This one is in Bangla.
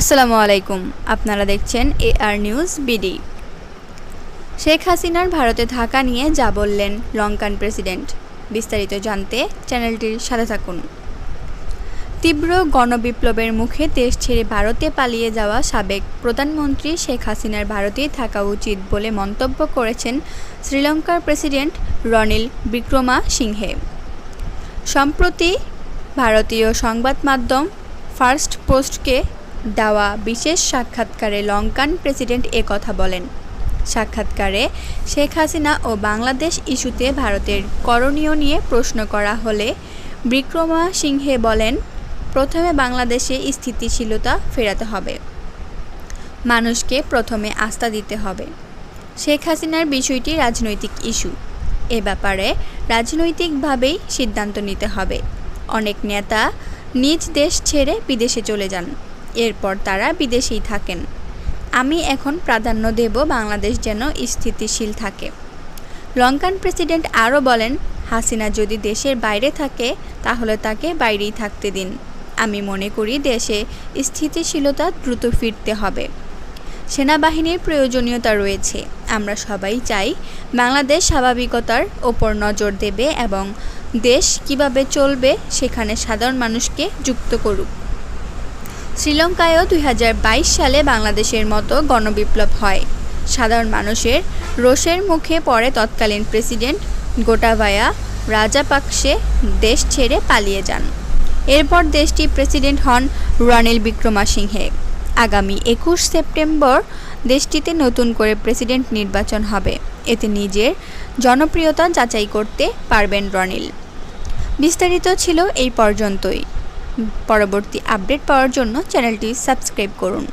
আসসালামু আলাইকুম। আপনারা দেখছেন A R news BD Sheikh হাসিনার ভারতে থাকা নিয়ে যা বললেন লঙ্কান প্রেসিডেন্ট, বিস্তারিত জানতে চ্যানেলটির সাথে থাকুন। তীব্র গণবিপ্লবের মুখে দেশ ছেড়ে ভারতে পালিয়ে যাওয়া সাবেক প্রধানমন্ত্রী শেখ হাসিনার ভারতেই থাকা উচিত বলে মন্তব্য করেছেন শ্রীলঙ্কার প্রেসিডেন্ট রনিল বিক্রমা সিংহে সম্প্রতি ভারতীয় সংবাদ মাধ্যম ফার্স্ট পোস্টকে দেওয়া বিশেষ সাক্ষাৎকারে লঙ্কান প্রেসিডেন্ট এ কথা বলেন। সাক্ষাৎকারে শেখ হাসিনা ও বাংলাদেশ ইস্যুতে ভারতের করণীয় নিয়ে প্রশ্ন করা হলে বিক্রমা সিংহে বলেন, প্রথমে বাংলাদেশে স্থিতিশীলতা ফেরাতে হবে। মানুষকে প্রথমে আস্থা দিতে হবে। শেখ হাসিনার বিষয়টি রাজনৈতিক ইস্যু। এ ব্যাপারে রাজনৈতিকভাবেই সিদ্ধান্ত নিতে হবে। অনেক নেতা নিজ দেশ ছেড়ে বিদেশে চলে যান। এরপর তারা বিদেশেই থাকেন। আমি এখন প্রাধান্য দেব বাংলাদেশ যেন স্থিতিশীল থাকে। লঙ্কান প্রেসিডেন্ট আরও বলেন, হাসিনা যদি দেশের বাইরে থাকে, তাহলে তাকে বাইরেই থাকতে দিন। আমি মনে করি দেশে স্থিতিশীলতা দ্রুত ফিরতে হবে। সেনাবাহিনীর প্রয়োজনীয়তা রয়েছে। আমরা সবাই চাই বাংলাদেশ স্বাভাবিকতার ওপর নজর দেবে এবং দেশ কীভাবে চলবে সেখানে সাধারণ মানুষকে যুক্ত করুক। শ্রীলঙ্কায়ও দুই হাজার বাইশ সালে বাংলাদেশের মতো গণবিপ্লব হয়। সাধারণ মানুষের রোষের মুখে পড়ে তৎকালীন প্রেসিডেন্ট গোটাবায়া রাজাপাকসে দেশ ছেড়ে পালিয়ে যান। এরপর দেশটির প্রেসিডেন্ট হন রনিল বিক্রমাসিংহে। আগামী একুশ সেপ্টেম্বর দেশটিতে নতুন করে প্রেসিডেন্ট নির্বাচন হবে। এতে নিজের জনপ্রিয়তা যাচাই করতে পারবেন রনিল। বিস্তারিত ছিল এই পর্যন্তই। পরবর্তী আপডেট পাওয়ার জন্য চ্যানেলটি সাবস্ক্রাইব করুন।